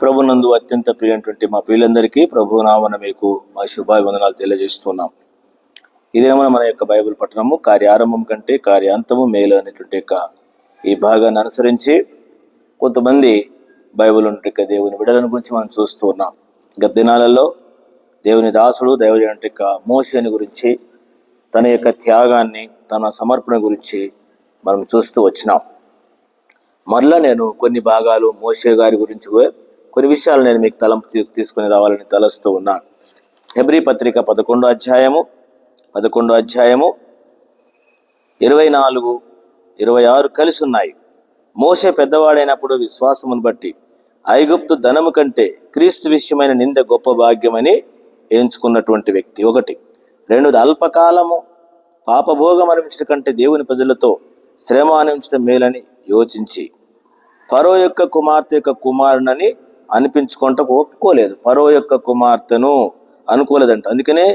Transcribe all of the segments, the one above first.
ప్రభునందు అత్యంత ప్రియటువంటి మా ప్రియులందరికీ ప్రభు నామన మీకు మా శుభాభివందనాలు తెలియజేస్తున్నాం. ఇదేమో మన యొక్క బైబిల్ పట్టణము కార్యారంభం కంటే కార్యాంతము మేలు అనేటువంటి యొక్క ఈ భాగాన్ని అనుసరించి కొంతమంది బైబిల్ యొక్క దేవుని విడలను గురించి మనం చూస్తూ ఉన్నాం. గత దినాలలో దేవుని దాసుడు దేవుని యొక్క మోషని గురించి తన యొక్క త్యాగాన్ని తన సమర్పణ గురించి మనం చూస్తూ వచ్చినాం. మరలా నేను కొన్ని భాగాలు మోషే గారి గురించి కొన్ని విషయాలు నేను మీకు తలంపు తీసుకుని రావాలని తలస్తూ ఉన్నాను హెబ్రీ పత్రిక పదకొండో అధ్యాయము పదకొండో అధ్యాయము ఇరవై నాలుగు ఇరవై ఆరు కలిసి ఉన్నాయి. మోసే పెద్దవాడైనప్పుడు విశ్వాసమును బట్టి ఐగుప్తు ధనము కంటే క్రీస్తు విషయమైన నింద గొప్ప భాగ్యమని ఎంచుకున్నటువంటి వ్యక్తి ఒకటి. రెండోది అల్పకాలము పాపభోగం అనిపించడం కంటే దేవుని ప్రజలతో శ్రమ అనిపించడం మేలని యోచించి పరో యొక్క కుమార్తె యొక్క కుమారునని అనిపించుకుంటూ ఒప్పుకోలేదు. పరో యొక్క కుమార్తెను అనుకోలేదంట. అందుకనే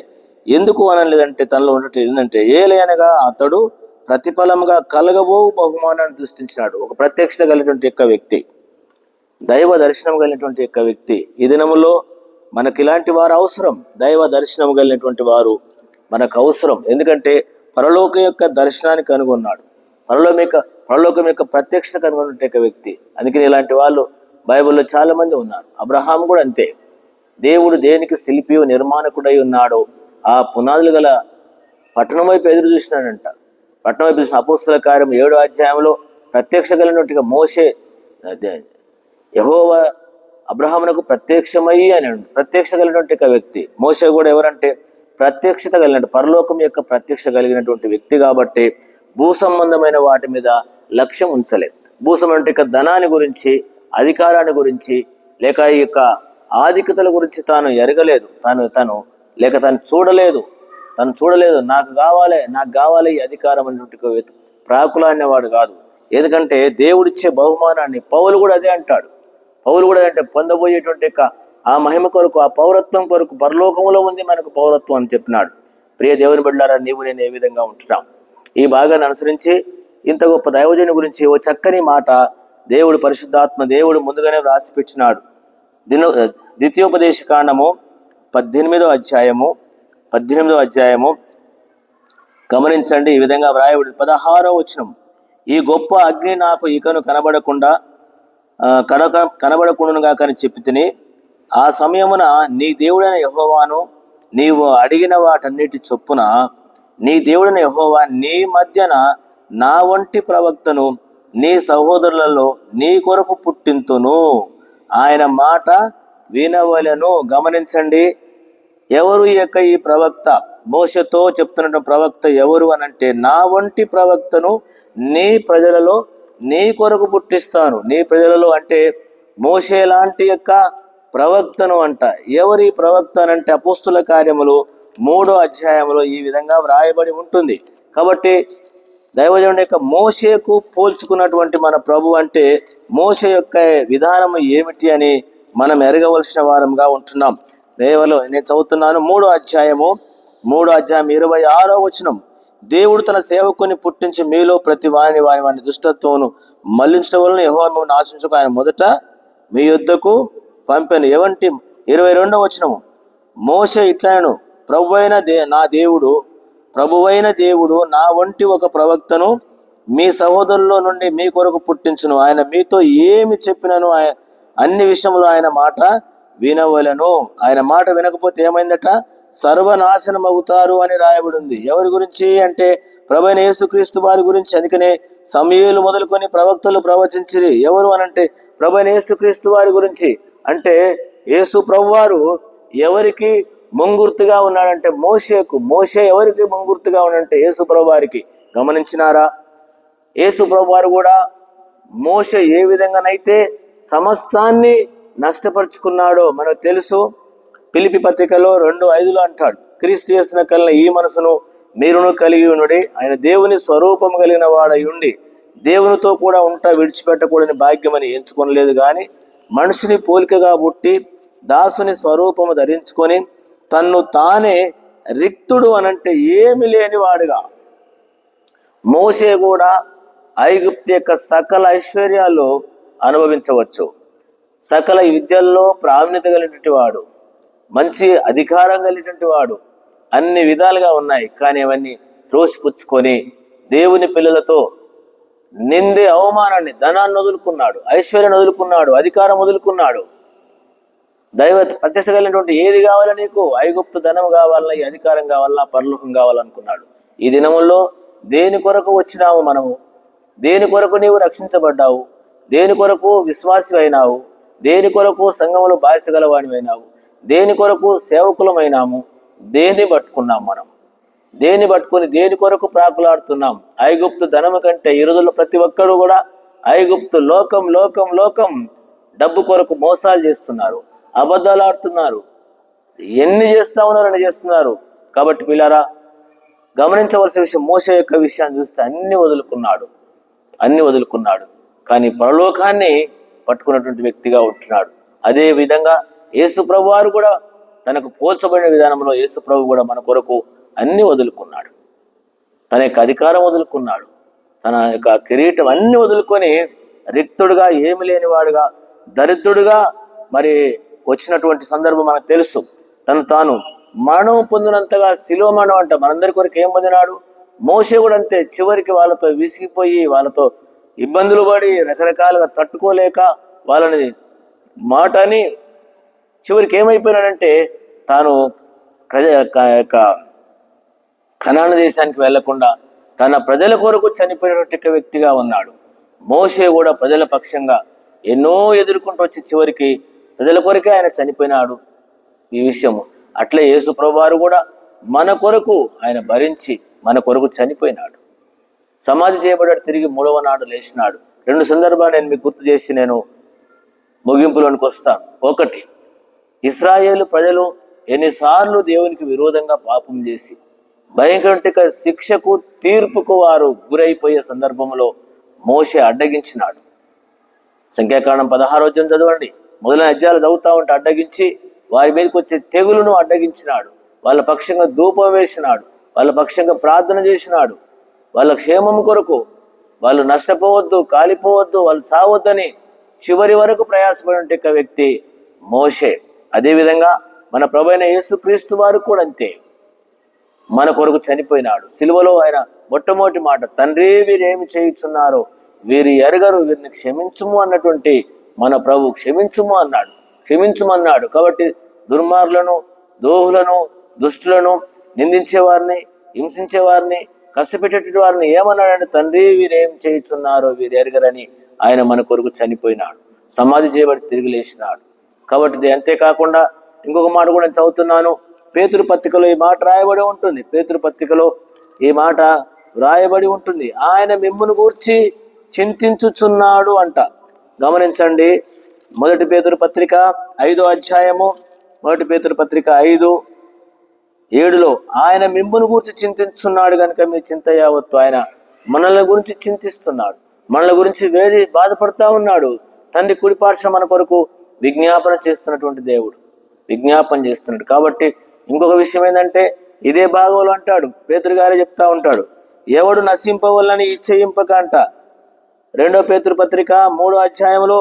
ఎందుకు అనలేదంటే తనలో ఉండటం ఏంటంటే ఏలయనగా అతడు ప్రతిఫలముగా కలగబో బహుమానాన్ని దృష్టించినాడు. ఒక ప్రత్యక్షత కలిగినటువంటి యొక్క వ్యక్తి దైవ దర్శనం కలిగినటువంటి యొక్క వ్యక్తి. ఈ దినములో మనకి ఇలాంటి వారు అవసరం. దైవ దర్శనం కలిగినటువంటి వారు మనకు అవసరం. ఎందుకంటే పరలోకం యొక్క దర్శనాన్ని కనుగొన్నాడు పరలోకం యొక్క పరలోకం యొక్క ప్రత్యక్షత కనుగొన్నటువంటి యొక్క వ్యక్తి. అందుకని ఇలాంటి వాళ్ళు బైబిల్లో చాలా మంది ఉన్నారు. అబ్రహాం కూడా అంతే. దేవుడు దేనికి శిల్పి నిర్మాణకుడై ఉన్నాడో ఆ పునాదులు గల పట్టణం వైపు ఎదురు చూసినాడంట. పట్టణం వైపు చూసిన అపోస్తుల కార్యం ఏడో అధ్యాయంలో ప్రత్యక్ష కలిగినట్టుగా మోసే అదే యహోవ అబ్రహామునకు ప్రత్యక్షమయ్యి అని ప్రత్యక్ష కలిగినటువంటి వ్యక్తి. మోసే కూడా ఎవరంటే ప్రత్యక్షత కలిగినట్టు పరలోకం యొక్క ప్రత్యక్ష కలిగినటువంటి వ్యక్తి కాబట్టి భూ సంబంధమైన వాటి మీద లక్ష్యం ఉంచలే. భూ సంబంధం యొక్క ధనాన్ని గురించి అధికారాన్ని గురించి లేక ఈ యొక్క ఆధిక్యతల గురించి తాను ఎరగలేదు. తాను తను లేక తను చూడలేదు. తను చూడలేదు. నాకు కావాలి నాకు కావాలి ఈ అధికారం అనేటువంటి ఒక ప్రాకుల అనేవాడు కాదు. ఎందుకంటే దేవుడిచ్చే బహుమానాన్ని పౌలు కూడా అదే అంటాడు. పౌలు కూడా అంటే పొందబోయేటువంటి యొక్క ఆ మహిమ కొరకు ఆ పౌరత్వం కొరకు పరలోకంలో ఉంది మనకు పౌరత్వం అని చెప్పినాడు. ప్రియ దేవుని బిడ్డారా నీవు నేను ఏ విధంగా ఉంటున్నాం? ఈ భాగాన్ని అనుసరించి ఇంత గొప్ప దైవజని గురించి ఓ చక్కని మాట దేవుడు పరిశుద్ధాత్మ దేవుడు ముందుగానే వ్రాసి పెట్టినాడు ద్వితీయోపదేశ కాండము పద్దెనిమిదో అధ్యాయము పద్దెనిమిదో అధ్యాయము. గమనించండి ఈ విధంగా వ్రాయబడి పదహారో వచనం ఈ గొప్ప అగ్ని నాకు ఇకను కనబడకుండా కనక కనబడకుండాగా కానీ చెప్పి తిని ఆ సమయమున నీ దేవుడైన యహోవాను నీవు అడిగిన వాటన్నిటి చొప్పున నీ దేవుడైన యహోవా నీ మధ్యన నా వంటి ప్రవక్తను నీ సహోదరులలో నీ కొరకు పుట్టింతును. ఆయన మాట వినవలను. గమనించండి ఎవరు ఈ యొక్క ఈ ప్రవక్త? మోసతో చెప్తున్న ప్రవక్త ఎవరు అని అంటే నా వంటి ప్రవక్తను నీ ప్రజలలో నీ కొరకు పుట్టిస్తాను నీ ప్రజలలో అంటే మోసే లాంటి యొక్క ప్రవక్తను అంట. ఎవరి ప్రవక్త అని అంటే అపుస్తుల కార్యములు మూడో అధ్యాయంలో ఈ విధంగా వ్రాయబడి ఉంటుంది. కాబట్టి దైవజనుడి యొక్క మోషేకు పోల్చుకున్నటువంటి మన ప్రభు అంటే మోసే యొక్క విధానం ఏమిటి అని మనం ఎరగవలసిన వారంగా ఉంటున్నాం. రేవలో నేను చదువుతున్నాను మూడో అధ్యాయము మూడో అధ్యాయం ఇరవై ఆరో వచనం. దేవుడు తన సేవకుని పుట్టించి మీలో ప్రతి వారిని వారి వారిని దుష్టత్వమును మళ్ళించడం వలన యహో మిమ్మల్ని ఆశించుకు. ఆయన మొదట మీ యుద్ధకు పంపాను. ఎవంటి ఇరవై రెండో వచనము. మోస ఇట్లను ప్రభు అయిన దే నా దేవుడు ప్రభువైన దేవుడు నా వంటి ఒక ప్రవక్తను మీ సహోదరుల్లో నుండి మీ కొరకు పుట్టించును. ఆయన మీతో ఏమి చెప్పినను ఆయ- అన్ని విషయంలో ఆయన మాట వినవలను. ఆయన మాట వినకపోతే ఏమైందట? సర్వనాశనం అవుతారు అని రాయబడింది. ఎవరి గురించి అంటే ప్రభైన యేసుక్రీస్తు వారి గురించి. అందుకనే సమయలు మొదలుకొని ప్రవక్తలు ప్రవచించిరి. ఎవరు అనంటే ప్రభైన యేసుక్రీస్తు వారి గురించి. అంటే యేసు ప్రభువారు ఎవరికి ముంగుర్తుగా ఉన్నాడంటే మోషేకు మోషే ఎవరికి ముంగుర్తుగా ఉన్నాడంటే యేసు ప్రభువారికి గమనించినారా? యేసు వారు కూడా మోష ఏ విధంగానైతే సమస్తాన్ని నష్టపరుచుకున్నాడో మనకు తెలుసు. పిలిపి పత్రికలో రెండు ఐదులో అంటాడు క్రీస్తు చేసిన కల్లా ఈ మనసును మీరును కలిగి ఉండి ఆయన దేవుని స్వరూపం కలిగిన వాడై ఉండి దేవునితో కూడా ఉంటా విడిచిపెట్టకూడని భాగ్యమని ఎంచుకొనలేదు. కానీ మనిషిని పోలికగా పుట్టి దాసుని స్వరూపము ధరించుకొని తన్ను తానే రిక్తుడు అనంటే ఏమి లేని వాడుగా. మోసే కూడా ఐగుప్తి యొక్క సకల ఐశ్వర్యాలు అనుభవించవచ్చు. సకల విద్యల్లో ప్రావీణ్యత కలిగినటువంటి వాడు మంచి అధికారం కలిగినటువంటి వాడు అన్ని విధాలుగా ఉన్నాయి. కానీ అవన్నీ త్రోసిపుచ్చుకొని దేవుని పిల్లలతో నిందే అవమానాన్ని ధనాన్ని వదులుకున్నాడు ఐశ్వర్యాన్ని వదులుకున్నాడు అధికారం వదులుకున్నాడు. దైవ ప్రత్యక్ష కలిగినటువంటి ఏది కావాలా నీకు? ఐగుప్తు ధనం కావాలన్నా ఈ అధికారం కావాలన్నా పరలోకం కావాలనుకున్నాడు. ఈ దినముల్లో దేని కొరకు వచ్చినావు మనము? దేని కొరకు నీవు రక్షించబడ్డావు? దేని కొరకు విశ్వాసి అయినావు దేని కొరకు సంఘములు బాధ్యత గలవాడివైనావు? దేని కొరకు సేవకులమైనాము? దేన్ని పట్టుకున్నాం మనం? దేన్ని పట్టుకుని దేని కొరకు ప్రాకులాడుతున్నాం? ఐగుప్తు ధనము కంటే ఇరుదులు ప్రతి ఒక్కడు కూడా ఐగుప్తు లోకం లోకం లోకం డబ్బు కొరకు మోసాలు చేస్తున్నారు. అబద్ధాలు ఆడుతున్నారు. ఎన్ని చేస్తా ఉన్నారో అని చేస్తున్నారు. కాబట్టి పిల్లరా గమనించవలసిన విషయం మోస యొక్క విషయాన్ని చూస్తే అన్ని వదులుకున్నాడు. అన్ని వదులుకున్నాడు. కానీ పరలోకాన్ని పట్టుకున్నటువంటి వ్యక్తిగా ఉంటున్నాడు. అదే విధంగా యేసు ప్రభు వారు కూడా తనకు పోల్చబడిన విధానంలో యేసు ప్రభు కూడా మన కొరకు అన్ని వదులుకున్నాడు. తన యొక్క అధికారం వదులుకున్నాడు. తన యొక్క కిరీటం అన్ని వదులుకొని రిక్తుడుగా ఏమి లేనివాడుగా దరిద్రుడుగా మరి వచ్చినటువంటి సందర్భం మనకు తెలుసు. తను తాను మరణం పొందినంతగా శిలో మరణం అంట. మనందరి కొరకు ఏం పొందినాడు? మోసే కూడా అంతే. చివరికి వాళ్ళతో విసిగిపోయి వాళ్ళతో ఇబ్బందులు పడి రకరకాలుగా తట్టుకోలేక వాళ్ళని మాటని చివరికి ఏమైపోయినాడంటే తాను యొక్క కనాన దేశానికి వెళ్ళకుండా తన ప్రజల కొరకు చనిపోయినటువంటి వ్యక్తిగా ఉన్నాడు. మోసే కూడా ప్రజల పక్షంగా ఎన్నో ఎదుర్కొంటూ వచ్చి చివరికి ప్రజల కొరకే ఆయన చనిపోయినాడు ఈ విషయము. అట్లే యేసు ప్రభువారు కూడా మన కొరకు ఆయన భరించి మన కొరకు చనిపోయినాడు. సమాధి చేయబడ్డాడు తిరిగి మూడవ నాడు లేచినాడు. రెండు సందర్భాలు నేను మీకు గుర్తు చేసి నేను ముగింపులోనికి వస్తాను ఒకటి ఇస్రాయేలు ప్రజలు ఎన్నిసార్లు దేవునికి విరోధంగా పాపం చేసి భయంకర శిక్షకు తీర్పుకు వారు గురైపోయే సందర్భంలో మోసే అడ్డగించినాడు. సంఖ్యాకారణం పదహారోజం చదవండి. మొదలైన అధ్యాయాలు చదువుతా ఉంటే అడ్డగించి వారి మీదకి వచ్చే తెగులును అడ్డగించినాడు. వాళ్ళ పక్షంగా ధూపం వేసినాడు. వాళ్ళ పక్షంగా ప్రార్థన చేసినాడు. వాళ్ళ క్షేమం కొరకు వాళ్ళు నష్టపోవద్దు కాలిపోవద్దు వాళ్ళు చావద్దని చివరి వరకు ప్రయాసపడిన ఒక వ్యక్తి మోషే. అదేవిధంగా మన ప్రభైన యేసుక్రీస్తు వారు కూడా అంతే. మన కొరకు చనిపోయినాడు. సిలువలో ఆయన మొట్టమొదటి మాట తండ్రి వీరేమి చేయుచున్నారో వీరు ఎరగరు వీరిని క్షమించుము అన్నటువంటి మన ప్రభు క్షమించుము అన్నాడు. క్షమించుమన్నాడు. కాబట్టి దుర్మార్గులను దోహులను దుష్టులను నిందించే వారిని హింసించే వారిని కష్టపెట్టేటువంటి వారిని ఏమన్నాడంటే తండ్రి వీరేం చేయుచున్నారో వీరు ఎరగరని ఆయన మన కొరకు చనిపోయినాడు. సమాధి చేయబడి తిరిగి లేచినాడు. కాబట్టి అంతేకాకుండా ఇంకొక మాట కూడా నేను చదువుతున్నాను. పేతురు పత్రికలో ఈ మాట రాయబడి ఉంటుంది. పేతురు పత్రికలో ఈ మాట రాయబడి ఉంటుంది. ఆయన మిమ్మును గూర్చి చింతించుచున్నాడు అంట. గమనించండి. మొదటి పేతురు పత్రిక ఐదో అధ్యాయము మొదటి పేతురు పత్రిక ఐదు ఏడులో ఆయన మిమ్మును గురించి చింతిస్తున్నాడు కనుక మీ చింత యావత్తు ఆయన మనల్ని గురించి చింతిస్తున్నాడు. మనల గురించి వేరే బాధపడతా ఉన్నాడు. తండ్రి కుడిపార్శ్వ మన కొరకు విజ్ఞాపన చేస్తున్నటువంటి దేవుడు. విజ్ఞాపన చేస్తున్నాడు. కాబట్టి ఇంకొక విషయం ఏంటంటే ఇదే భాగంలో అంటాడు. పేతురు గారే చెప్తా ఉంటాడు. ఎవడు నశింపవల్లని ఇచ్చయింపక అంట. రెండో పేతురు పత్రిక మూడో అధ్యాయంలో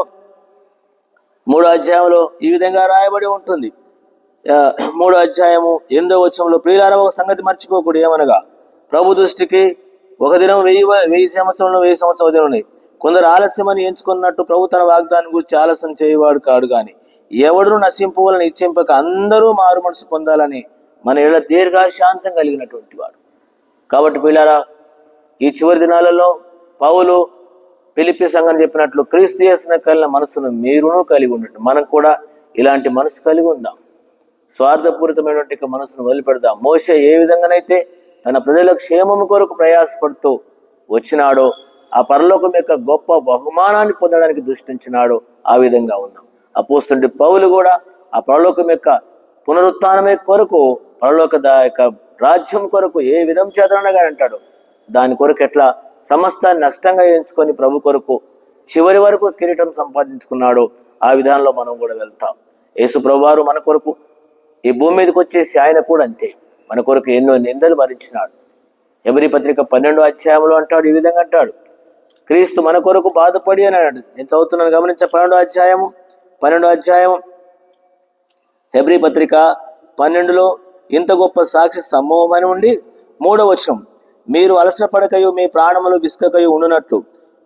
మూడో అధ్యాయంలో ఈ విధంగా రాయబడి ఉంటుంది. మూడో అధ్యాయము ఎనిమిదో వచ్చంలో ప్రియులార ఒక సంగతి మర్చిపోకూడదు ఏమనగా ప్రభు దృష్టికి ఒక దినం వెయ్యి వెయ్యి సంవత్సరంలో వెయ్యి సంవత్సరం దినం ఉన్నాయి కొందరు ఆలస్యమని ఎంచుకున్నట్టు ప్రభు తన వాగ్దానం గురించి ఆలస్యం చేయవాడు కాడు గాని ఎవడును నశింపవాలని ఇచ్చింపక అందరూ మారు మనసు పొందాలని మన ఏళ్ళ దీర్ఘశాంతం కలిగినటువంటి వాడు. కాబట్టి పిల్లారా ఈ చివరి దినాలలో పౌలు పిలిపి సంఘం చెప్పినట్లు క్రీస్తు చేసిన కలిగిన మనసును మీరును కలిగి ఉండండి మనం కూడా ఇలాంటి మనసు కలిగి ఉందాం. స్వార్థపూరితమైనటువంటి మనసును వదిలిపెడదాం. మోస ఏ విధంగానైతే తన ప్రజల క్షేమం కొరకు ప్రయాసపడుతూ వచ్చినాడో ఆ పరలోకం యొక్క గొప్ప బహుమానాన్ని పొందడానికి దృష్టించినాడో ఆ విధంగా ఉన్నాం అపోస్తుండి పౌలు కూడా ఆ పరలోకం యొక్క పునరుత్నమే కొరకు పరలోక యొక్క రాజ్యం కొరకు ఏ విధం చేతనగా అంటాడు. దాని కొరకు ఎట్లా? సమస్త నష్టంగా ఎంచుకొని ప్రభు కొరకు చివరి వరకు కిరీటం సంపాదించుకున్నాడు. ఆ విధానంలో మనం కూడా వెళ్తాం. యేసు ప్రభువారు మన కొరకు ఈ భూమి మీదకి వచ్చేసి ఆయన కూడా అంతే. మన కొరకు ఎన్నో నిందలు భరించినాడు. ఎవరి పత్రిక పన్నెండో అధ్యాయంలో అంటాడు ఈ విధంగా అంటాడు. క్రీస్తు మన కొరకు బాధపడి అని అన్నాడు. నేను చదువుతున్నాను గమనించ పన్నెండో అధ్యాయము పన్నెండో అధ్యాయం. హెబ్రి పత్రిక పన్నెండులో ఇంత గొప్ప సాక్షి సమూహమని ఉండి మూడవ వచనం. మీరు అలసట పడకయు మీ ప్రాణములు విసుకకయు ఉండునట్లు.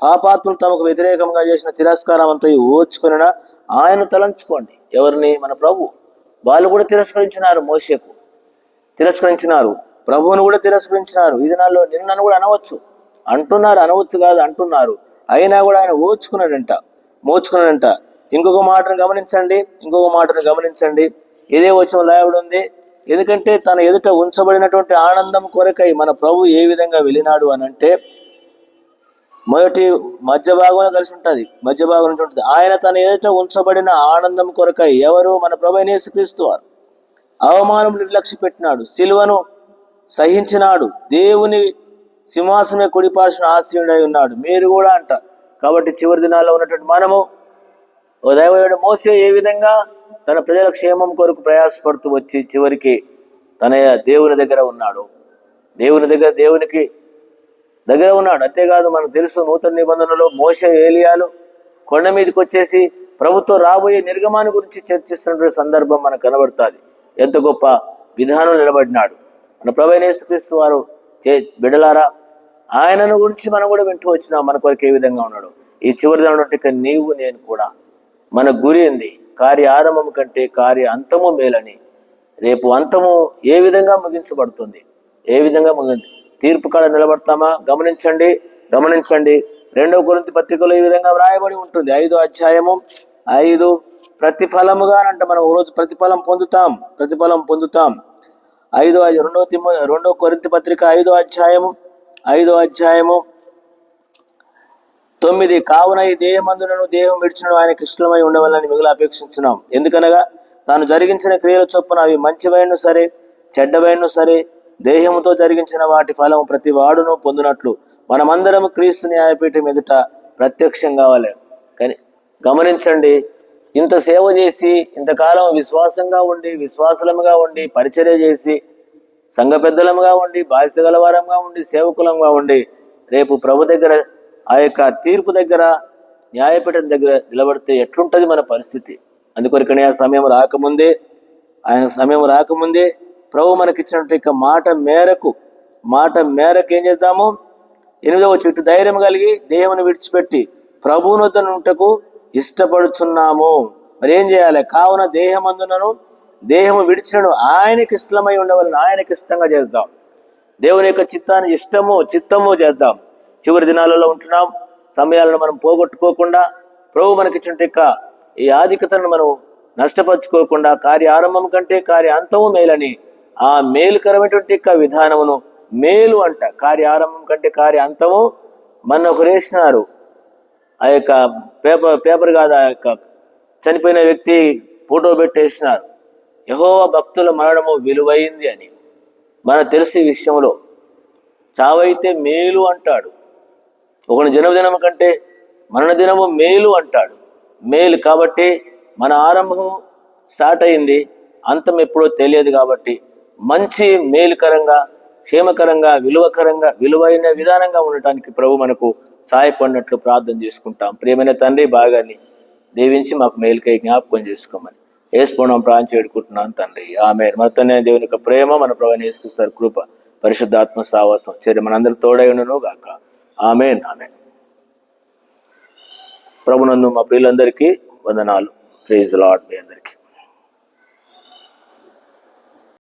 పాపాత్ములు తమకు వ్యతిరేకంగా చేసిన తిరస్కారం అంతా ఓర్చుకున్న ఆయన తలంచుకోండి. ఎవరిని? మన ప్రభు. వాళ్ళు కూడా తిరస్కరించినారు మోషకు. తిరస్కరించినారు. ప్రభువును కూడా తిరస్కరించినారు. ఈ దినాల్లో నిన్నను కూడా అనవచ్చు. అంటున్నారు అనవచ్చు కాదు అంటున్నారు. అయినా కూడా ఆయన ఓర్చుకున్నాడంట మోచుకున్నాడంట. ఇంకొక మాటను గమనించండి ఇంకొక మాటను గమనించండి. ఇదే వచ్చిన లాయబడి ఉంది. ఎందుకంటే తన ఎదుట ఉంచబడినటువంటి ఆనందం కొరకై మన ప్రభు ఏ విధంగా వెళ్ళినాడు అని అంటే మొదటి మధ్య భాగంలో కలిసి ఉంటుంది మధ్య భాగం నుంచి ఉంటుంది. ఆయన తన ఎదుట ఉంచబడిన ఆనందం కొరకై ఎవరు? మన ప్రభు నేసుక్రీస్తు వారు. అవమానం నిర్లక్ష్య పెట్టినాడు సిలువను సహించినాడు దేవుని సింహాసనమే కుడిపార్చిన ఆశ్రయుడై ఉన్నాడు. మీరు కూడా అంట. కాబట్టి చివరి దినాల్లో ఉన్నటువంటి మనము ఓ దైవయుడు మోసే ఏ విధంగా తన ప్రజల క్షేమం కొరకు ప్రయాసపడుతూ వచ్చి చివరికి తన దేవుని దగ్గర ఉన్నాడు. దేవుని దగ్గర దేవునికి దగ్గర ఉన్నాడు. అంతేకాదు మనకు తెలుసు నూతన నిబంధనలో మోస ఏలియాలు కొండ మీదకి వచ్చేసి ప్రభుత్వం రాబోయే నిర్గమాన్ని గురించి చర్చిస్తున్నటువంటి సందర్భం మనకు కనబడుతుంది. ఎంత గొప్ప విధానం నిలబడినాడు. మన ప్రభైనేశ్వరిస్తూ వారు చే బిడలారా ఆయనను గురించి మనం కూడా వింటూ వచ్చినాం మన కొరకు ఏ విధంగా ఉన్నాడు. ఈ చివరి దాని నీవు నేను కూడా మన గురి ఏంది కార్య ఆరంభము కంటే కార్య అంతము మేలని. రేపు అంతము ఏ విధంగా ముగించబడుతుంది? ఏ విధంగా ముగింది? తీర్పు కాడ నిలబడతామా? గమనించండి గమనించండి. రెండవ గురించి పత్రికలో ఈ విధంగా వ్రాయబడి ఉంటుంది. ఐదో అధ్యాయము ఐదు ప్రతిఫలముగా అంటే మనం రోజు ప్రతిఫలం పొందుతాం ప్రతిఫలం పొందుతాం. ఐదో అధ్యాయం- రెండో తిమ్మ రెండో కొరింత పత్రిక ఐదో అధ్యాయము ఐదో అధ్యాయము తొమ్మిది కావున ఈ దేహమందులను దేహం విడిచిన ఆయన కృష్ణమై ఉండవాలని మిగిలి అపేక్షించున్నాం. ఎందుకనగా తాను జరిగించిన క్రియల చొప్పున అవి మంచివైన సరే చెడ్డవైన సరే దేహముతో జరిగించిన వాటి ఫలం ప్రతి వాడును పొందినట్లు. మనమందరం క్రీస్తు న్యాయపీఠం ఎదుట ప్రత్యక్షం కావాలి. కానీ గమనించండి ఇంత సేవ చేసి ఇంతకాలం విశ్వాసంగా ఉండి విశ్వాసలముగా ఉండి పరిచర్య చేసి సంఘ పెద్దలముగా ఉండి బాధ్యత గలవారంగా ఉండి సేవకులంగా ఉండి రేపు ప్రభు దగ్గర ఆ యొక్క తీర్పు దగ్గర న్యాయపీఠం దగ్గర నిలబడితే ఎట్లుంటుంది మన పరిస్థితి? అందుకొరకనే ఆ సమయం రాకముందే ఆయన సమయం రాకముందే ప్రభు మనకిచ్చినట్టు ఇక మాట మేరకు మాట మేరకు ఏం చేద్దాము? ఎనిమిదవ చెట్టు ధైర్యం కలిగి దేవుని విడిచిపెట్టి ప్రభువునొద్దనుటకు ఇష్టపడుచున్నాము. మరి ఏం చేయాలి? కావున దేహమందునను దేహము విడిచినను ఆయనకి ఇష్టమై ఉండవాలని ఆయనకి ఇష్టంగా చేద్దాం. దేవుని యొక్క చిత్తాన్ని ఇష్టము చిత్తము చేద్దాం. చివరి దినాలలో ఉంటున్నాం. సమయాలను మనం పోగొట్టుకోకుండా ప్రభు మనకిచ్చిన యొక్క ఈ ఆధిక్యతను మనం నష్టపరుచుకోకుండా కార్య ఆరంభం కంటే కార్య అంతము మేలని ఆ మేలుకరమైనటువంటి యొక్క విధానమును మేలు అంట. కార్య ఆరంభం కంటే కార్య అంతము మన ఒకరేసినారు ఆ యొక్క పేపర్ పేపర్ కాదు ఆ యొక్క చనిపోయిన వ్యక్తి ఫోటో పెట్టేసినారు. యహోవ భక్తుల మరణము విలువైంది అని. మనకు తెలిసి ఈ విషయంలో చావైతే మేలు అంటాడు. ఒకని జన్మదినం కంటే మరణ దినము మేలు అంటాడు. మేలు కాబట్టి మన ఆరంభం స్టార్ట్ అయింది. అంతం ఎప్పుడో తెలియదు కాబట్టి మంచి మేలుకరంగా క్షేమకరంగా విలువకరంగా విలువైన విధానంగా ఉండటానికి ప్రభు మనకు సహాయపడినట్లు ప్రార్థన చేసుకుంటాం. ప్రియమైన తండ్రి బాగాని దీవించి మాకు మేలుకై జ్ఞాపకం చేసుకోమని వేసుకోవడం ప్రాణం చేడుకుంటున్నాను తండ్రి. ఆమె మతనే దేవుని యొక్క ప్రేమ మన ప్రభు వేసుకొస్తారు కృప పరిశుద్ధాత్మ సావాసం చర్య మనందరూ తోడైనను గాక ఆమెన్ ఆమె ప్రభునందు మా ప్రియులందరికీ వందనాలు. ప్లీజ్ లాడ్ మీ అందరికీ.